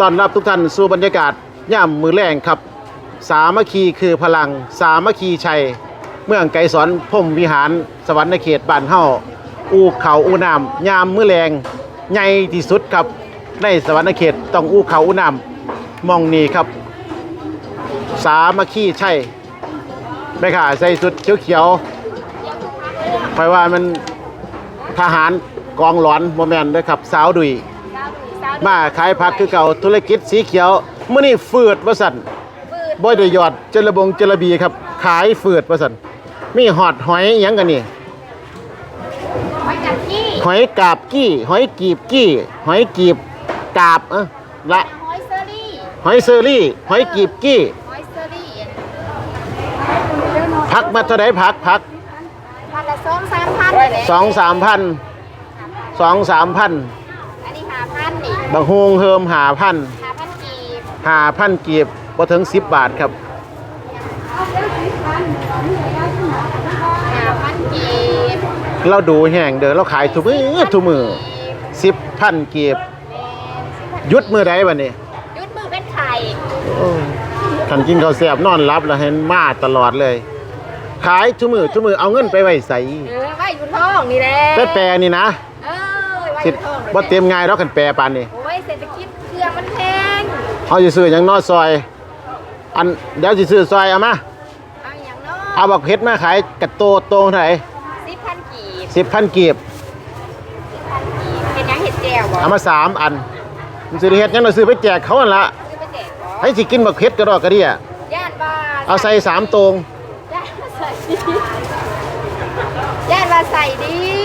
ตอนรับทุกท่านสู่บรรยากาศย่ำมือแรงครับ สามัคคีคือพลัง สามัคคีชัย เมืองไกรสอนพรมวิหาร สวรรค์เขตบ้านเฮาอูเขาอูน้ำยามมือแรงใหญ่ที่สุดครับ ในสวรรค์เขตต้องอูเขาอูน้ำมองนี่ครับ สามัคคีชัยไม่ค่ะใส่สุดเขียวๆเพราะว่ามันทหารกองหลอนโมแมนเด้วยครับ สาวดุย มาขายผักคือเก่าธุรกิจสีเขียวมื้อนี้ฟืดว่าสั่นบ่ได้ยอดเจระบงเจระบีครับ ขายฟืดว่าสั่นมีหอดหอยหยังกันนี่หอยกัดกี้หอยกาบกี้ หอยกีบกี้ หอยกีบกาบเอะละหอยเซอรี่หอยเซอรี่ หอยกีบกี้หอยเซอรี่ผักมาเท่าไดผักผักพันละสองสามพันเลยแหละสองสามพันสองสามพันอันนี้หา พันนี่บางฮงเฮิมหาพันหาพันกีบหาพันกีบบ่ถึงสิบบาทครับหาพันกีบเราดูแห้งเด้อเราขายทุกมือทุกมือสิบพันกีบหยุดมือใดบัดนี้ยุดมือเป็นไข่ขันกินข้าวแซ่บนอนรับแล้วเห็นมาตลอดเลย ขายทุกมือทุกมือเอาเงินไปไว้ใส่เออไว้อยู่ท้องนี่แหละแปแปรนี่นะ เออไว้อสิยู่ท้องบ่เต็มง่ายแล้วกันแปรปานนี้โอ้ยเศรษฐกิจเครื่องมันแพงเฮาสิซื้อหยังนอซอย อันเดี๋ยวสิซื้อซอยเอามาเอาอย่างน้อเอาบักเพชรมาขายกระโตโตเท่าไหร่สิบพันกีบสิบพันกีบพันกีบเป็นหยังเห็ดแก้วบ่เอามาสามอันมันสิได้เฮ็ดหยังเราซื้อไปแจกเขาหั่นละซื้อไปแจกบ่ให้สิกินบักเพชรกระดอกกระเดี่ยย่านว่าเอาใส่สามตงย่านว่าใส่ดีย่านว่าใส่ดี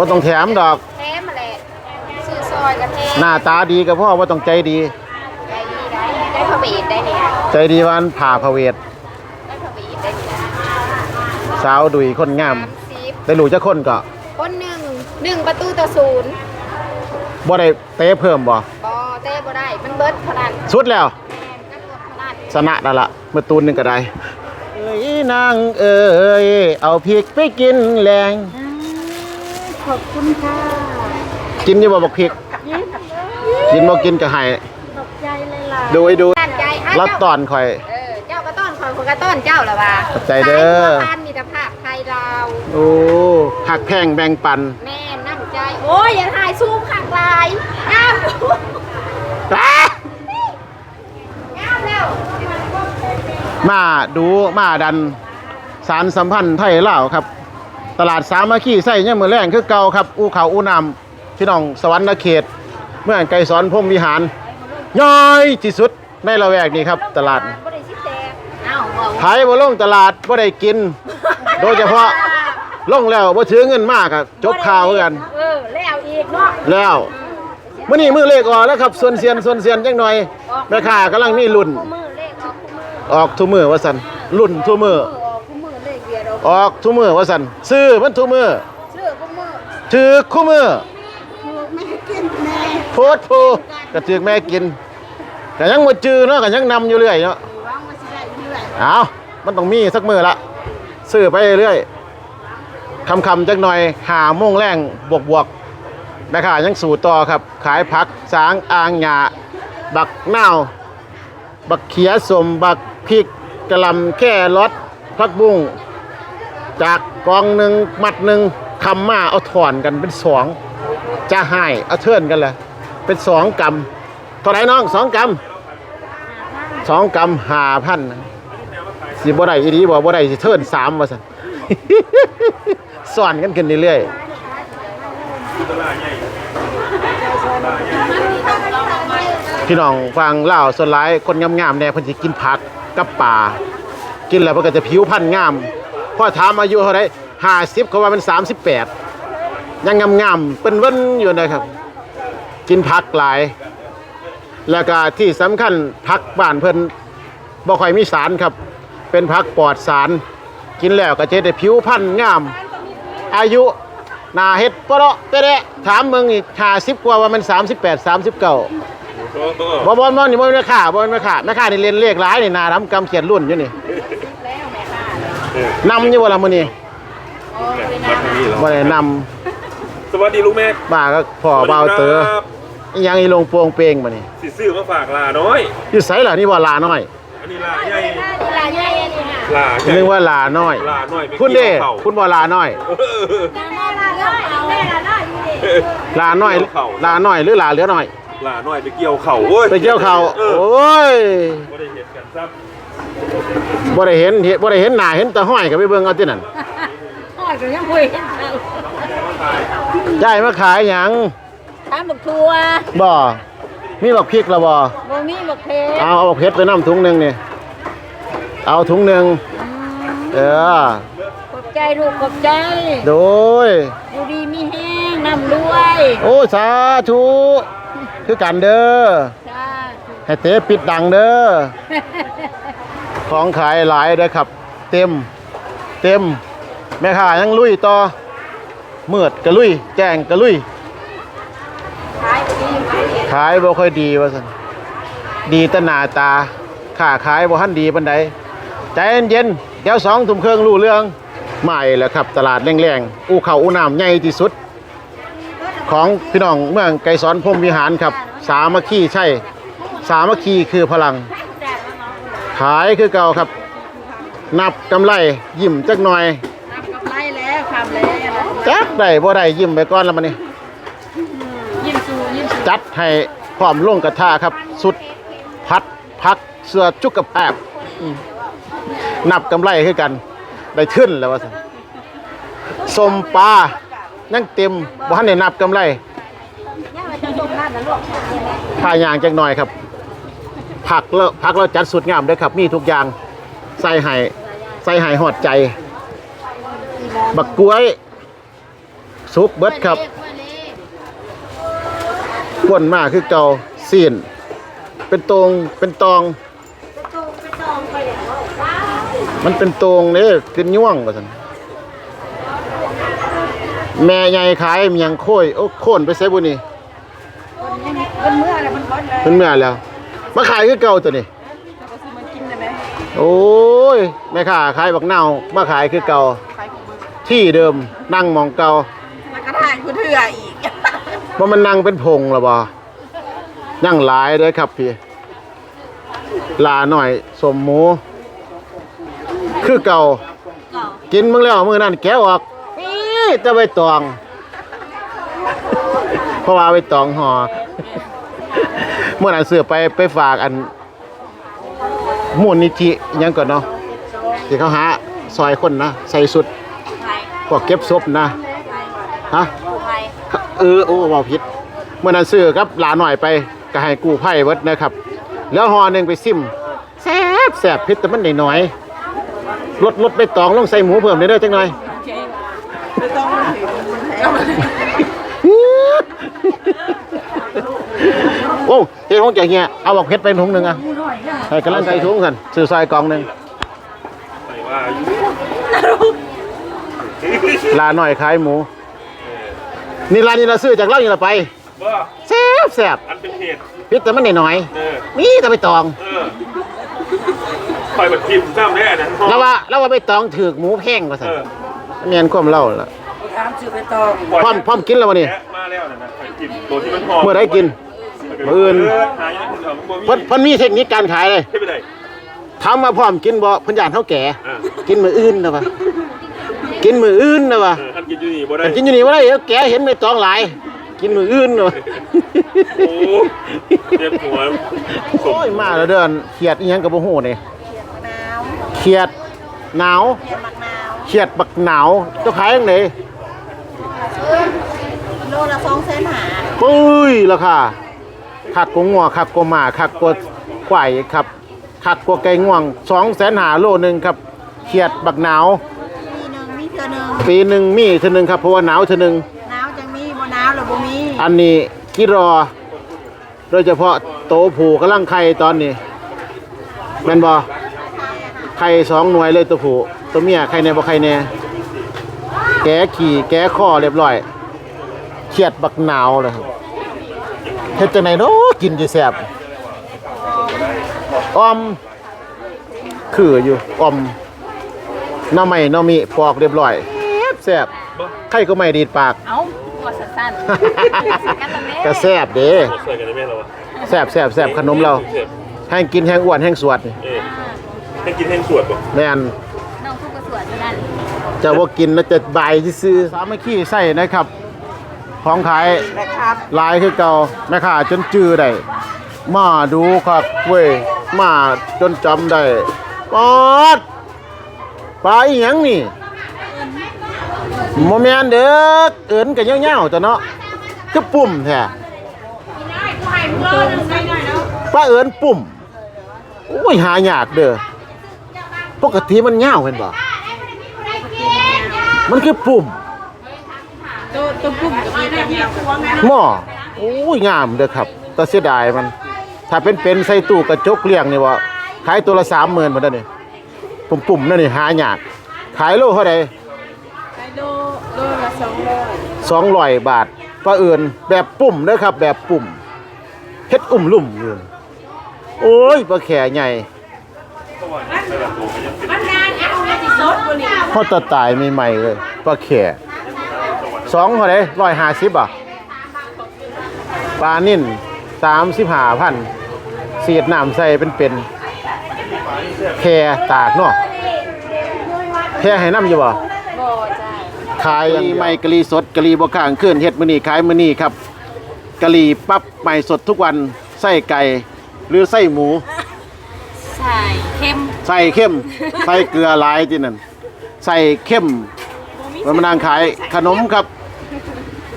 บ่ต้องแถมดอก แท้มาแหละซื้อซอยกันแท้หน้าตาดีก็พอบ่ต้องใจดีใจดีได้ได้พระเวทได้เนี่ยใจดีวาอันผ่าพระเวทได้พระเวทได้เนี่ยสาวดุยคนงามสามสิบได้รู้จักคนก็คนหนึ่งหนึ่งประตูต่อศูนย์บ่ได้เตะเพิ่มบ่บอเต้บ่ได้ มันเบิดขนาดสุดแล้ว แมนกันหมดขนาดชนะแล้วล่ะเมื่อตูนหนึงก็ได้ เอ้ยนางเอ้ยเอาพริกไปกินแรง ขอบคุณค่ะกินอยู่บ่บักพริกกินบ่กินก็ให้ขอบใจเลยล่ะดูให้ดูตั้งใจอะรับตอนข่อย เออเจ้าก็ต้อนคอยคนก็ต้อนเจ้าละว่าขอบใจเด้อ สายพันธุ์มีแต่ภาพไทยเราโอ้หักแพงแบ่งปันแม่น้ำใจ โอ้ยอย่าถ่ายซูมข้างลายงามงามแล้วมาดูมาดันสารสัมพันธ์ไทยลาวครับ ตลาดสามัคคีใส่เนี่ยามมือแรงคือเก่าครับ อูเขาอูนำพี่น้องสวรรค์เขต เมืองไกรสอนพรหมวิหารย่อยที่สุดในละแวกนี้ครับ ตลาดบ่ได้สิแตกเอ้าบอกขายบ่ลงตลาดบ่ได้กิน โดยเฉพาะลงแล้วบ่ถือเงินมากครับจบข่าวเหมือนกัน เออแล้วอีกเนาะแล้วมื้อนี้มือเลขออกแล้วครับส่วนเซียนส่วนเซียนจังหน่อยแม่ค้ากำลังมีลุ้นคู่มือเลขออกคู่มือออกทุกมือว่าซั่นลุ้นทุกมือออกคู่มือเลขเบียร์ ออกออกทุกมือว่าซั่นซื้อมันทุกมือชื่อคู่มือถือคู่มือถูกไม่กินแม่โพดโพก็ถือแม่กินก็ยังบ่จือเนาะก็ยังนำอยู่เรื่อยเนาะว่างมาสิได้เรื่อยเอามันต้องมีสักมือละซื้อไปเรื่อยคำคำๆจักหน่อยหาโมงแรงบวกบวกๆแม่ค้ายังสู่ต่อครับ ขายผักสางอางหยาบักนาว บักเขียสมบักพริกกะหล่ำแค่รสผักบุ้ง จากกองหนึ่งมัดหนึ่งคำมาเอาถอนกันเป็นสองจะให้เอาเทิร์นกันเลยเป็นสองกำเท่าไหรน้องสองกำสองกำหาพันสิบ่ได้อีดีบ่บ่ได้สิเทิร์นสามว่าสัน สอนกันขึ้นเรื่อยๆพี่น้องฟังเล่าส่วนหลายคนงามๆแน่เพิ่นสิกินผักกับป่ากินแล้วเพิ่นก็จะผิวพรรณงาม พอถามอายุเท่าไหร่50เขาว่ามัน38ยังงามๆเป็นเว้นอยู่นะครับ กินผักหลาย แล้วก็ที่สำคัญผักบ้านเพิ่นบ่ค่อยมีสารครับ เป็นผักปลอดสาร กินแล้วก็จะได้ผิวพรรณงาม อายุหนาเฮ็ดปะเนาะเป๊ะๆถามมึงอีก50กว่าว่ามัน38 39บ่บ่บ่นี่บ่แม่นค่าบ่แม่นค่าแม่ค่านี่เรียนเลขหลายนี่หนาดำกำเขียนรุ่นอยู่นี่แล้วแม่ค่ะ นำอยู่บ่ล่ะมื้อนี้โอ้ยนะบ่ได้นสวัสดีลูกแม่ำมาก็พ่อเบาเตอครับอิหยังอีลงโปงเปงมานี่สิซื้อมาฝากลาน้อย อยู่ไสล่ะนี่ว่าลาน้อยอันนี้ลาใหญ่ลาใหญ่อันนี้ค่ะลาใหญ่นึกว่าลาน้อย ลาน้อยไปคุณเด้กี่ยวข้าคุณบ่ลาน้อย เออแม่ลาน้อยแม่ลาน้อยนี่ดิลาน้อยเกี่ยวเข่าลาน้อยหรือลาเหลือน้อย ลาน้อยไปเกี่ยวเข่าเว้ยไปเกี่ยวเขาเออโอ้ย บ่ได้เห็นกันซับ บ่ได้เห็นเห็นบ่ได้เห็นหน้าเห็นแต่ห้อยก็ไปเบิ่งเอาที่นั่นทอดก็ยังบ่เห็นเอายายมาขายหยังทำบักทัวบ่มีบักพริกแล้วบ่บ่มีบักเพชรเอาเอาบักเพชรไปนํถุงหนึงนี่เอาถุงหนึงเออขอบใจลูกขอบใจโดยอยู่ดีมีแห้งน้ำรวยโอ้สาธุคือกันเด้อจ้าให้เตะปิดดังเด้อ ของขายหลายเด้ครับ เต็มเต็มแม่ค้ายังลุยต่อเมือดก็ลุย แจงก็ลุย ขายบ่ค่อยดีว่าซั่นดีตนาตาค้าขายบ่ทันดีปานใดใจเย็นเดี๋ยวสองทุ่มครึ่องรู้เรื่องไม่แล้วครับ ตลาดแรงๆอู้เขาอู้น้ำใหญ่ที่สุด ของพี่น้องเมืองไกรสอนพรมวิหารครับ สามัคคีใช่ สามัคคีคือพลัง ขายคือเก่าครับ นับกำไรยิ้มจักหน่อยนับกำไรแล้วคำแล้วจักได้บ่ได้ยิ้มไปก่อนแล้วมันนี่ยิ้มสู้ยิ้มสู้จัดให้พร้อมลงกระทะครับ สุดพัดพักเสื้อจุกกับแอบอืมนับกำไรคือกัน ได้ขึ้นแล้วว่าซั่นสมปลายังเต็มบ่ทันได้นับกำไรย่ามาจะส่งร้านนะลูกพายางจักหน่อยครับ ผักแล้วผักเราจัดสุดงามเด้อครับ มีทุกอย่างใส่ไห้ใส่ไห้หอดใจ บักกล้วย ซุปเบิดครับก้นมากคือเก่าซีน เป็นตรงเป็นตอง มันเป็นตรงเนี่ยเป็นย่วงว่าซั่นแม่ใหญ่ขายเมียงโค้ยโอ้โค่นไปใส่บุนี่มันเมื่ออะไรมันร้อนเลยเพิ่นเมื่อแล้ว มาขายคือเก่าตัวนี้เราก็ซื้อมันกินได้ไหมโอ้ยแม่ค้าขายบักเน่าวมาขายคือเก่าขายของมึงที่เดิมนั่งมองเก่าแล้วก็ทานกูเถื่ออีกว่ามันนั่งเป็นพงหรอบ่ยังหลายเด้อครับพี่ลาหน่อยสมหมู คือเก่า กินมึงแล้วมือนั่นแกะออกอีจะไปตอง เพราะว่าไปตองห่อ เมื่อนั้นเสือไปไปฝากอันมูลนิธิหยังก่อนเนาะที่เขาหาซอยคนนะใส่สุดพวกเก็บศพนะฮะเออโอ้เว้าผิดเมื่อนั้นซื้อครับหลานหน่อยไปก็ให้กู้ไพ่เบิดนะครับ แล้วหอหนึ่งไปซิมแซบแซบพิษแต่มันหน้อยๆลดลดไปตองลงใส่หมูเพิ่มได้เด้อจังหน่อยไม่ต้องถือ โอ้เฮ้ยของเจ้าเฮียเอาบอกเพชรไปถุงหนึ่งอะให้กำลังใส่ถุงกันซื้อซอยกล่องหนึ่งใส่ว่าอยู่ลาหน่อยขายหมู นี่ร้านนี้เราซื้อจากเล่าอย่างละไปบ่แซ่บแซ่บอันเป็นเหตุเพิษแต่มันน้อยเออๆนี่แต่ไปตองเออคอยบัดทิมซ้ำแน่นะแล้วว่าแล้วว่าไปตองถือกหมูแพงกว่าสันเออเนียนความเล่าล่ะถามชื่อไปตองพร้อมพร้อมกินแล้ววันนี้แกะมาแล้วนะนะคอยกินตัวที่มันหอมเมื่อได้กิน มื้ออื่นหายังคุณเอาบ่มีเพิ่นเพิ่นมีเทคนิคการขายเลยเฮ็ดไปได้ทำมาพร้อมกินบ่เพิ่นย่านเฮาแก่อ่ากินมื้ออื่นนะวะกินมื้ออื่นนะวะเออคันกินอยู่นี่บ่ได้แต่กินอยู่นี่บ่ได้เดี๋ยวแก่เห็นไม่ตองหลาย กินมื้ออื่นนะวะโอ้เจ็บหัวโอ้ยมาแล้วเด้อนเขียดอีหยังก็บ่ฮู้นี่หนาวเขียดหนาวเย็นมากหนาวเขียดบักหนาวเจ้าขายจังไดโลละสองแสนหาปุ้ยราคา คักกว่างัวคักกว่าหมาคักกว่าควายครับคักกว่าไก่ง่วง200,000หาโลหนึงครับเขียดบักหนาว ปีหนึ่งมีเทื่อหนึ่งปีหนึ่งมีเท่านึงครับเพราะว่าหนาวเท่านึงหนาวจังมีบ่หนาวหรือบ่มีอันนี้กิรอ โดยเฉพาะโตผูกำลังไข่ตอนนี้แม่นบ่ไข่สองหน่วยเลยตัวผูตัวเมียไข่แน่บ่ไข่แน่แก้ขี่แก้ข้อเรียบร้อยเครียดบักหนาวเลยครับ เฮ็ดจังไดเนาะกินจะแซ่บออม คืออยู่ออมหน้าใหม่น้ามีปอกเรียบร้อยแซ่บแซ่บบ่ไข่ก็ไม่ดีดปาก เอ้าหัวสั้นๆกันตรงนี้กระแซบเด้ใส่กันได้ไหมเราอะแซบแซบแซบขนมเราเจ็บแห้งกินแห้งอ้วนแห้งสวดนี่เออให้กินแห้งสวดป่ะแม่นน้องทุกกระสวดเท่านั้นจะว่ากินแล้วจะบายซื้อๆสามัคคีใส่นะครับ ของขายหลายคือเก่าแม่ค้าจนจื้อได้มาดูครับเว้ยมาจนจำได้ปอดปลาอีหยังนี่โมแมนเด้อเอินกันเงี้ยวๆจ้ะเนาะคือปุ่มแท้ปลาเอินปุ่มโอ้ยหายากเด้อปกติมันเงี้ยวเห็นบ่มันคือปุ่ม หม้อโอ้ยงามเด้อครับแต่เสียดายมัน ถ้าเป็นเป็นใส่ตู้กระจกเลี้ยงนี่ว่าขายตัวละสามหมื่นบาทนี่ปุ่มปุ่มๆนั่นนี่หายากขายโลเท่าใดโลโลละสองร้อยสองร้อยบาทปลาเอื่นแบบปุ่มเด้อครับ แบบปุ่มเฮ็ดอุ่มลุ่มอยู่โอ้ยปลาแข่ใหญ่มันนานเอามาที่สดกว่านี้พอตะตายใหม่ๆเลยปลาแข่ สองเท่าใดร้อยห้าสิบอะปลานิ่นสามสิบห้าพันเสียดน้ำใส่เป็นเป็นแค่ตากเนาะแค่ให้น้ำอยู่บ่บ่จ้าขายไม่กะหรี่สดกะหรี่บ่ข้างเคลื่อนเฮ็ดมื้อนี้ขายมื้อนี้ครับกะหรี่ปั๊บใหม่สดทุกวันไส้ไก่หรือไส้หมูใช่เข้มใส่เข้มใส่เกลือหลายที่นั่นใส่เข้มมันมานั่งขายขนมครับ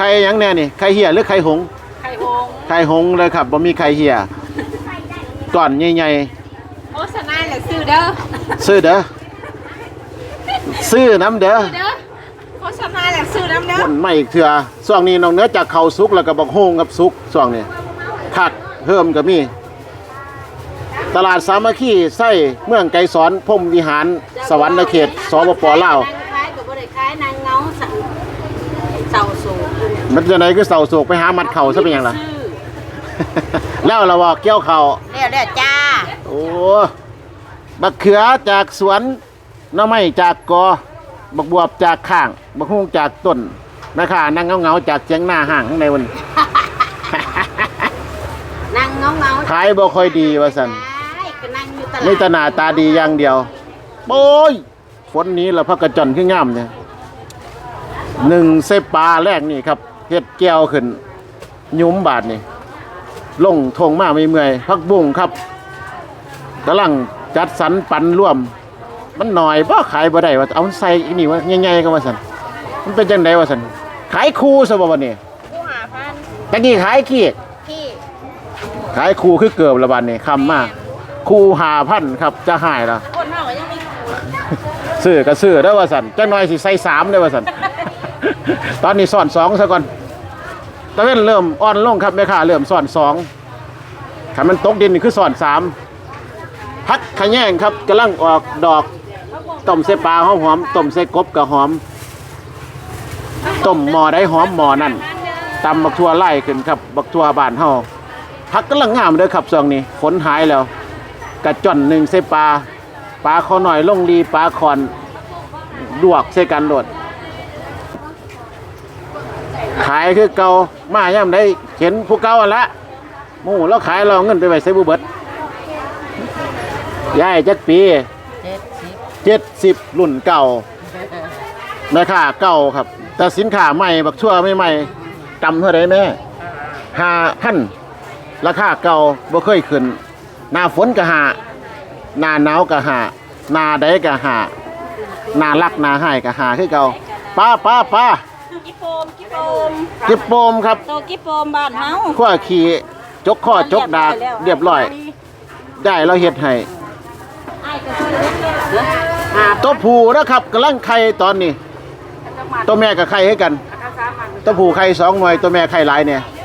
ไข่หยังแน่นี่ไข่เหี่ยหรือไข่หงส์ไข่หงไข่หงส์เลยครับบ่มีไข่เหี่ยก่อนใหญ่โฆษณาแหละซื้อเด้อๆซื้อเด้อซื้อน้ำเด้อเด้อโฆษณาแหละซื้อน้ำเด้อคนไม่อีกเถื่อช่วงนี้น้องเนื้อจากเขาสุกแล้วก็บักโฮงกับสุกช่วงนี้คักเพิ่มก็มี ตลาดสามัคคีไส้เมืองไกรสอนพรหมวิหารสวรรค์เขตสปปลาว นางคล้ายกับบ่ได้คล้ายนางเงาสั่งเสาสูง มันจะไหนคือเสาโศกไปหามัดเข่าซะเป็นหยังล่ะ ซื้อแล้วเราบอกเกี่ยวเข่าเดี๋ยวเดี๋ยวจ้าโอ้บักเขือจากสวนหน้ำไม้จากกอบักบวบจากข้างบักฮุ้งจากต้นนะคะนั่งเงาๆจากเจียงหน้าห่างข้างในวันนางเงาเงาขายบ่ค่อยดีว่าสันก็นั่งอยู่ตลาดนี่ตหนาตาดีอย่างเดียว โอ้ย ฝนนี้ละพักกระจอนขึ้นงามเนี่ยหนึ่งเซปลาแรกนี่ครับ เฮ็ดแก้วขึ้น ยุ้มบาทนี่ลงทงมาไม่เมื่อยพักบุ้งครับกำลังจัดสรรปันร่วม มันหน่อยบ่ขายบ่ได้ว่าเอาใส่อีนี่ว่าใหญ่ๆก็ว่าสันมันเป็นจังไดว่าสันขายคู่ซะบ่วันนี้ผู้หาพันตะกี้ขายขี้พี่ขายคู่คือเกือบละบัดนี่คำมากคู่หาพันครับจะหายละคนเฮาก็ยังมีซื้อก็ซื้อได้อว่าสันจังน้อยสิใส่สามได้อว่าสันตอนนี้สอนสองซะก่อน ตะเว้นเริ่มอ่อนลงครับแม่ค้าเริ่มสอนสองถ้ามันตกดินนี่คือสอนสามพักขะแยงครับกำลังออกดอกต้มใส่ปลาหอมหอมต้มใส่กบกับหอมต้มหมอได้หอมหมอนั่นตำบักทัวไล่ขึ้นครับบักทัวบานเฮาพักกำลังงามเด้อครับช่วงนี้ฝนหายแล้วกระจ่อนหนึ่งใส่ปลาปลาเขาหน่อยลงดีปลาคอนดวกใส่กันโดด ขายคือเก่ามาย่ำได้เห็นผู้เก่าอันละหมู่แล้วขายเราเงินไปไว้ใส่บุเบิดยายจักปีเจ็ดสิบเจ็ดสิบรุ่นเก่าราคาเก่าครับ แต่สินค้าใหม่บักชั่วไม่ใหม่จำเท่าไรแม่ห้าพันราคาเก่าบ่เคยขึ้น หน้าฝนก็หาหน้าหนาวก็หาหน้าใดก็หาหน้ารักหน้าให้ก็หาคือเก่าป้าป้าป้า กิโปมกิโปมจิบโปมครับ โตกิโปมบ้านเฮาขั้วขี่จกข้อจกดากเรียบร้อย ได้เราเฮ็ดให้ไอ้ก็ซื้อหาตัวผู้นะครับกำลังไข่ตอนนี้ ตัวแม่กับไข่ให้กัน ตัวผู้ไข่สองหน่วยตัวแม่ไข่หลายเนี่ยเ